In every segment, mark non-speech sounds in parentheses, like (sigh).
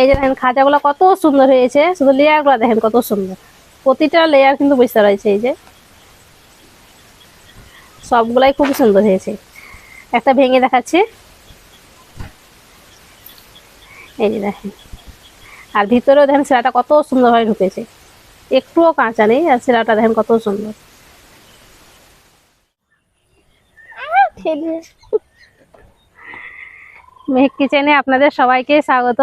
এই যে দেখেন কত সুন্দর হয়েছে। শুধু দেখেন কত সুন্দর। প্রতিটা লেয়ার কিন্তু রয়েছে এই যে। সবগুলাই খুব সুন্দর হয়েছে। একটা ভেঙে দেখাচ্ছি। এই যে দেখেন। আর ভিতরেও দেখেন সেরাটা কত সুন্দরভাবে ঢুকেছে। একটুও কাঁচা নেই, আর সেরাটা দেখেন কত সুন্দর। মেহেক কিচেনে আপনাদের সবাইকে স্বাগত।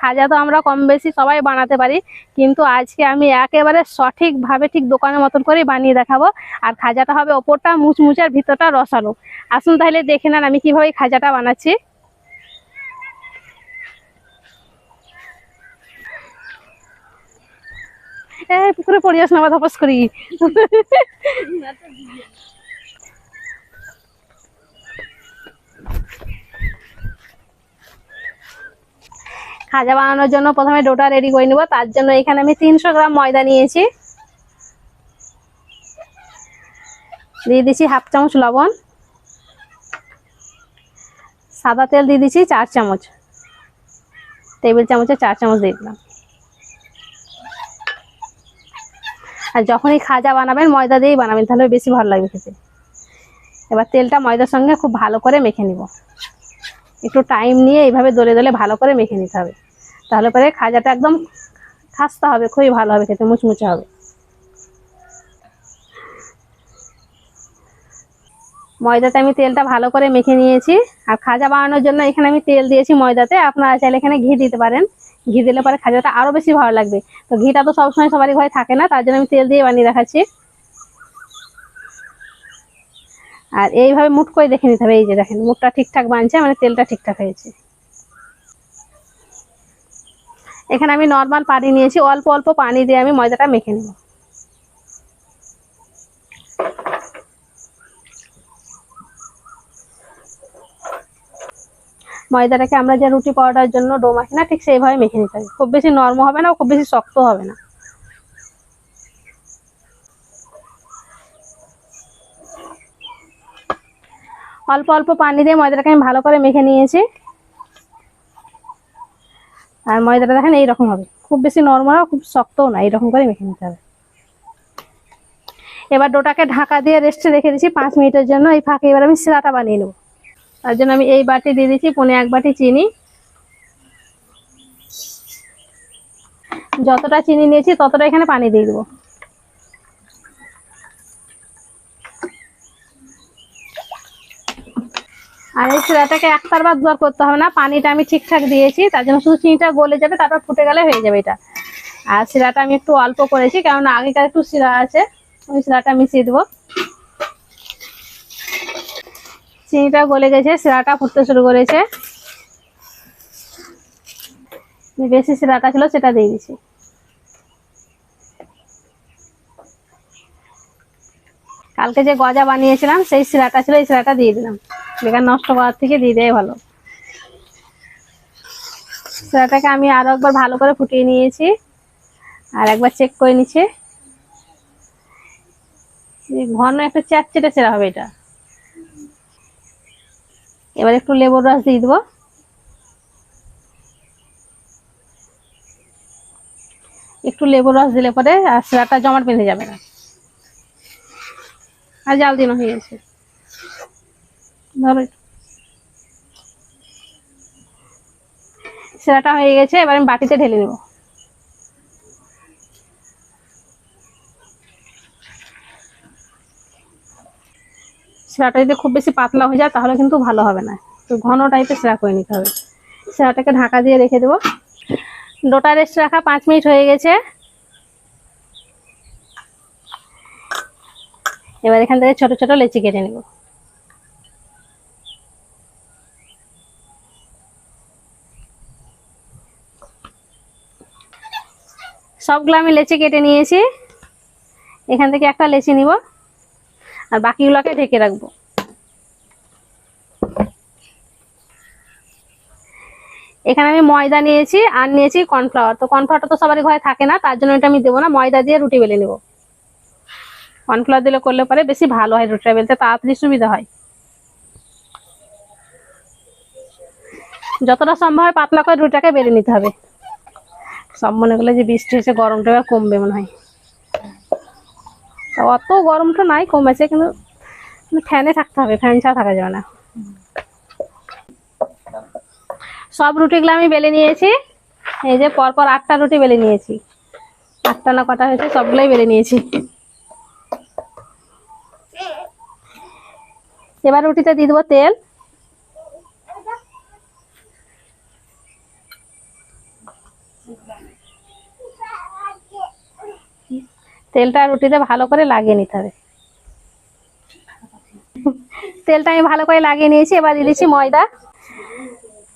খাজা তো আমরা কম বেশি সবাই বানাতে পারি, কিন্তু আজকে আমি একেবারে সঠিকভাবে ঠিক দোকানের মতন করেই বানিয়ে দেখাবো। আর খাজাটা হবে ওপরটা মুচমুচে আর ভিতরটা রসালো। আসুন তাহলে দেখে নেন আমি কীভাবে খাজাটা বানাচ্ছি। পুকুরে পড়ে যাস না ধপাস করি। খাজা বানানোর জন্য প্রথমে ডোটা রেডি করে নিব। তার জন্য এখানে আমি তিনশো গ্রাম ময়দা নিয়েছি। দিয়ে দিচ্ছি হাফ চামচ লবণ। সাদা তেল দিয়ে দিচ্ছি চার চামচ। টেবিল চামচে চার চামচ দিয়ে দিলাম। আর যখনই খাজা বানাবেন, ময়দা দিয়েই বানাবেন, তাহলে বেশি ভালো লাগবে খেতে। এবার তেলটা ময়দার সঙ্গে খুব ভালো করে মেখে নিব। একটু টাইম নিয়ে এইভাবে দলে দলে ভালো করে মেখে নিতে হবে। তাহলে পরে খাজাটা একদম খাস্তা হবে, খুবই ভালো হবে খেতে, মুচমুচে হবে। ময়দাতে আমি তেলটা ভালো করে মেখে নিয়েছি। আর খাজা বানানোর জন্য এখানে আমি তেল দিয়েছি ময়দাতে। আপনারা চাইলে এখানে ঘি দিতে পারেন। ঘি দিলে পরে খাজাটা আরও বেশি ভালো লাগবে। তো ঘিটা তো সবসময় সবারই ঘরে থাকে না, তার জন্য আমি তেল দিয়ে বানিয়ে দেখাচ্ছি। আর এইভাবে মুট করে দেখে নিতে হবে, এই যে দেখেন, মুখটা ঠিকঠাক বানছে মানে তেলটা ঠিকঠাক হয়েছে। এখানে আমি নর্মাল পানি নিয়েছি, অল্প অল্প পানি দিয়ে আমি ময়দাটা মেখে নেব। ময়দাটাকে আমরা যে রুটি পাওয়াটার জন্য ডো মাখি না, ঠিক সেইভাবে মেখে নিতে হবে। খুব বেশি নরম হবে না, খুব বেশি শক্ত হবে না। অল্প অল্প পানি দিয়ে ময়দাটাকে আমি ভালো করে মেখে নিয়েছি। আর ময়দাটা দেখেন, এইরকম হবে। খুব বেশি নর্মাল খুব শক্তও না, এইরকম করে মেখে নিতে হবে। এবার ডোটাকে ঢাকা দিয়ে রেস্টে রেখে দিচ্ছি পাঁচ মিনিটের জন্য। এই ফাঁকে এবার আমি সেরাটা বানিয়ে নেব। তার জন্য আমি এই বাটি দিয়ে দিচ্ছি, পনে এক বাটি চিনি। যতটা চিনি নিয়েছি, ততটা এখানে পানি দিয়ে দেবো। আর এই শিরাটাকে একটার বার দুয়ার করতে হবে না, পানিটা আমি ঠিকঠাক দিয়েছি, তার জন্য শুধু চিনিটা গলে যাবে, তারপর ফুটে গেলে হয়ে যাবে এটা। আর শিরাটা আমি একটু অল্প করেছি কারণ আগেকার একটু শিরা আছে, ওই শিরাটা মিশিয়ে দেবো। চিনিটা গলে গেছে, শিরাটা ফুটতে শুরু করেছে। বেশি শিরাটা ছিল সেটা দিয়ে দিচ্ছি। কালকে যে গজা বানিয়েছিলাম, সেই শিরাটা ছিল, এই শিরাটা দিয়ে দিলাম। বেকার নষ্ট করার থেকে দিয়ে দেয় ভালো। শিরাটাকে আমি আরও একবার ভালো করে ফুটিয়ে নিয়েছি। আর একবার চেক করে নিচ্ছি। ঘন একটা চ্যাটচেটে সেরা হবে এটা। এবার একটু লেবুর রস দিয়ে দেবো। একটু লেবুর রস দিলে পরে আর শিরাটা জমাট বেঁধে যাবে না। আর জাল দিন হয়ে গেছে। একটু। হয়ে গেছে, এবার আমি বাটিতে ঢেলে নেব সেরাটা যদি খুব বেশি পাতলা হয়ে যায়, তাহলে কিন্তু ভালো হবে না। তো ঘন টাইপের সেরা করে নিতে হবে। সেরাটাকে ঢাকা দিয়ে রেখে দেবো। ডোটা রেস্ট রাখা পাঁচ মিনিট হয়ে গেছে। এবার এখান থেকে ছোট ছোট লেচি কেটে নেব। সবগুলো আমি লেচি কেটে নিয়েছি। এখান থেকে একটা লেচি নিব আর বাকিগুলোকে ঢেকে রাখব। এখানে আমি ময়দা নিয়েছি আর নিয়েছি কর্নফ্লাওয়ার। তো কর্নফ্লাওয়ারটা তো সবারই ঘরে থাকে না, তার জন্য এটা আমি দেবো না। ময়দা দিয়ে রুটি বেলে নেব। কর্নফ্লাওয়ার দিলে করলে পরে বেশি ভালো হয় রুটিটা বেলতে, তাড়াতাড়ি সুবিধা হয়। যতটা সম্ভব হয় পাতলা করে রুটিটাকে বেলে নিতে হবে। সব মনে করলে যে বৃষ্টি হয়েছে গরমটা এবার কমবে মনে হয়। অত গরমটা নাই, কমেছে, কিন্তু ফ্যানে থাকতে হবে, ফ্যান ছাড়া থাকা যাবে না। সব রুটিগুলো আমি বেলে নিয়েছি। এই যে পরপর আটটা রুটি বেলে নিয়েছি। আটটা না কটা হয়েছে, সবগুলোই বেলে নিয়েছি। এবার রুটিতে দিয়ে দেবো তেল। তেলটা রুটিতে ভালো করে লাগিয়ে নিতে হবে। তেলটা আমি ভালো করে লাগিয়ে নিয়েছি, এবার দিয়ে দিচ্ছি ময়দা।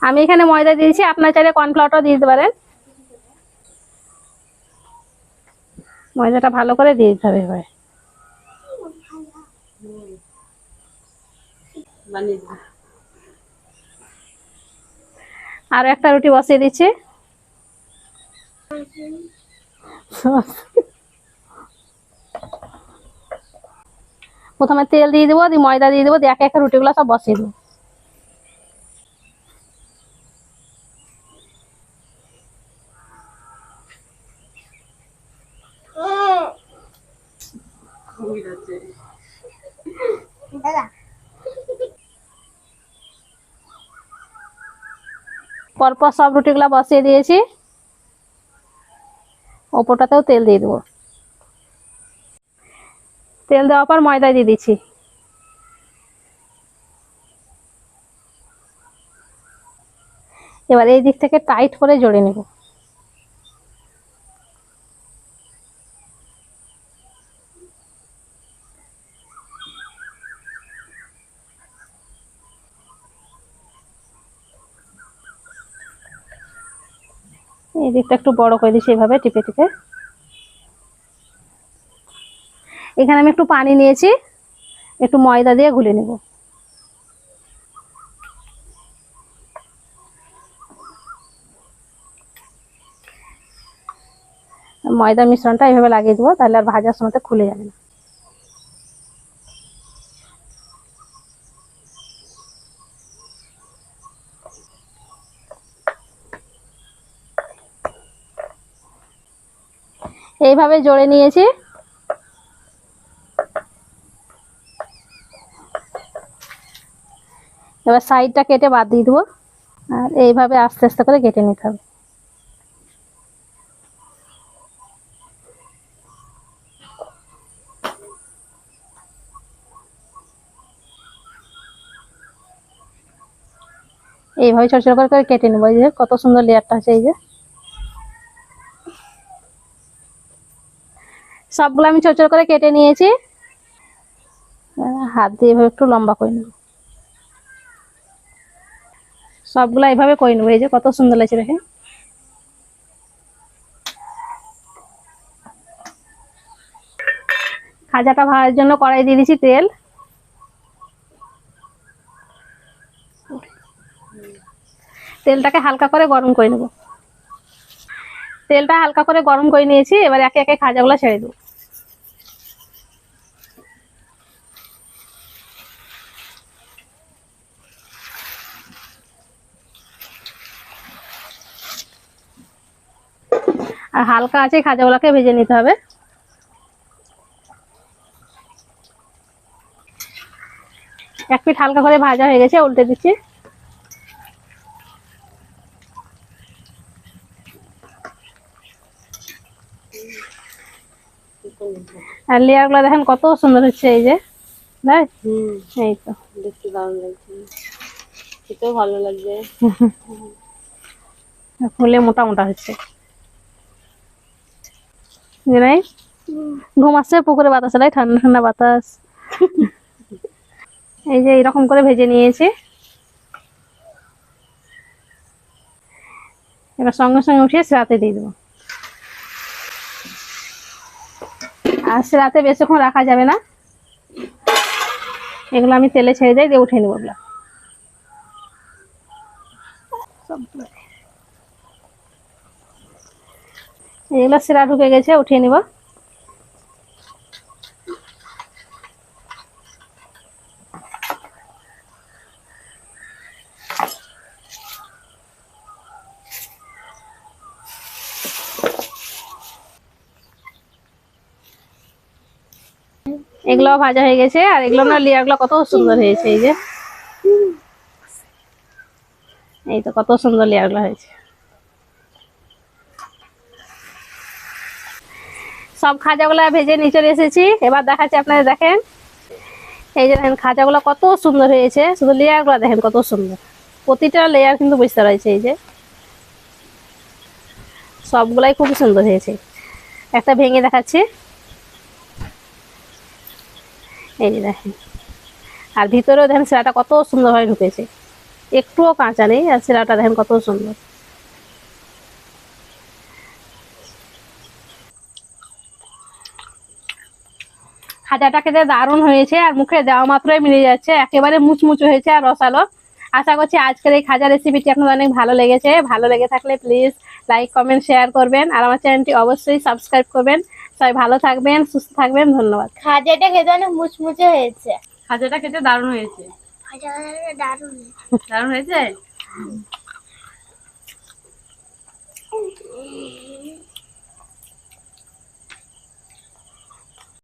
আমি এখানে ময়দা দিয়েছি আপনার চাইলে কর্নফ্লাওয়ারটাও দিয়ে দিতে পারেন। ময়দাটা ভালো করে দিয়ে দিতে হবে এবার। আর একটা রুটি বসিয়ে দিচ্ছি। প্রথমে তেল দিয়ে দেবো, দিয়ে ময়দা দিয়ে দেবো, দিয়ে একে একে রুটিগুলো সব বসিয়ে দেবো। পরপর সব রুটিগুলো বসিয়ে দিয়েছি। ওপরটাতেও তেল দিয়ে দেবো। তেল দেওয়ার পর ময়দা দিয়ে দিচ্ছি। এবার এই দিক থেকে টাইট করে জড়ে নেব। এই দিকটা একটু বড় করে দিচ্ছি, এইভাবে টিপে টিপে। এখানে আমি একটু পানি নিয়েছি, একটু ময়দা দিয়ে গুলে নেব। ময়দা মিশ্রণটা এইভাবে লাগিয়ে দেবো, তাহলে আর ভাজার সময়তে খুলে যাবে না। এইভাবে জড়ে নিয়েছি। এবার সাইডটা কেটে বাদ দিয়ে দেবো। আর এইভাবে আস্তে আস্তে করে কেটে নিতে হবে। এইভাবে ছোট ছোট করে কেটে নেব। যে কত সুন্দর লেয়ারটা আছে এই যে। সবগুলো আমি ছোট ছোট করে কেটে নিয়েছি। হাত দিয়ে এভাবে একটু লম্বা করে নেব। সবগুলো এইভাবে করে নেব। এই যে কত সুন্দর লাগছে দেখেন। খাজাটা ভাজার জন্য কড়াই দিয়ে দিয়েছি তেল। তেলটাকে হালকা করে গরম করে নেব। তেলটা হালকা করে গরম করে নিয়েছি, এবার একে একে খাজাগুলো ছেড়ে দেবো। আর হালকা আছে খাজাগুলোকে ভেজে নিতে হবে। এক পিঠ হালকা করে ভাজা হয়ে গেছে উল্টে দিচ্ছি। আর লেয়ারগুলো দেখেন কত সুন্দর হচ্ছে এই যে। এই তো। দেখতে দারুণ লাগছে। খেতেও ভালো লাগবে (laughs) ফুলে মোটা মোটা হচ্ছে। নাই ঘুম আসছে পুকুরে বাতাস নাই ঠান্ডা ঠান্ডা বাতাস। (laughs) এই যে এরকম করে ভেজে নিয়েছি। এবার সঙ্গে সঙ্গে উঠিয়ে রাতে দিয়ে দেবো। আর রাতে বেশিক্ষণ রাখা যাবে না। এগুলো আমি তেলে ছেড়ে দিয়ে দিয়ে উঠে নেব এগুলো। এগুলা সেরা ঢুকে গেছে, উঠিয়ে নিব। এগুলো ভাজা হয়ে গেছে, আর এগুলো না লেয়ারগুলো কত সুন্দর হয়েছে, এই যে। এই তো কত সুন্দর লেয়ারগুলো হয়েছে। সব খাজাগুলো ভেজে নিচে এসেছি। এবার দেখাচ্ছি আপনারা দেখেন। এই যে দেখেন, খাজাগুলো কত সুন্দর হয়েছে। শুধু লেয়ারগুলো দেখেন কত সুন্দর। প্রতিটা লেয়ার কিন্তু বুঝতে রয়েছে এই যে। সবগুলাই খুব সুন্দর হয়েছে। একটা ভেঙে দেখাচ্ছি। এই যে দেখেন। আর ভিতরেও দেখেন সেরাটা কত সুন্দরভাবে ঢুকেছে। একটুও কাঁচা নেই, আর সেরাটা দেখেন কত সুন্দর। ভাজাটা খেতে দারুণ হয়েছে আর মুখে দেওয়া মাত্রই মিলে যাচ্ছে একেবারে মুচমুচু হয়েছে আর রসালো। আশা করছি আজকের এই খাজা রেসিপিটি আপনাদের অনেক ভালো লেগেছে। ভালো লেগে থাকলে প্লিজ লাইক কমেন্ট শেয়ার করবেন আর আমার চ্যানেলটি অবশ্যই সাবস্ক্রাইব করবেন। সবাই ভালো থাকবেন সুস্থ থাকবেন ধন্যবাদ। খাজাটা খেতে অনেক মুচমুচে হয়েছে। খাজাটা খেতে দারুণ হয়েছে। দারুণ দারুণ হয়েছে?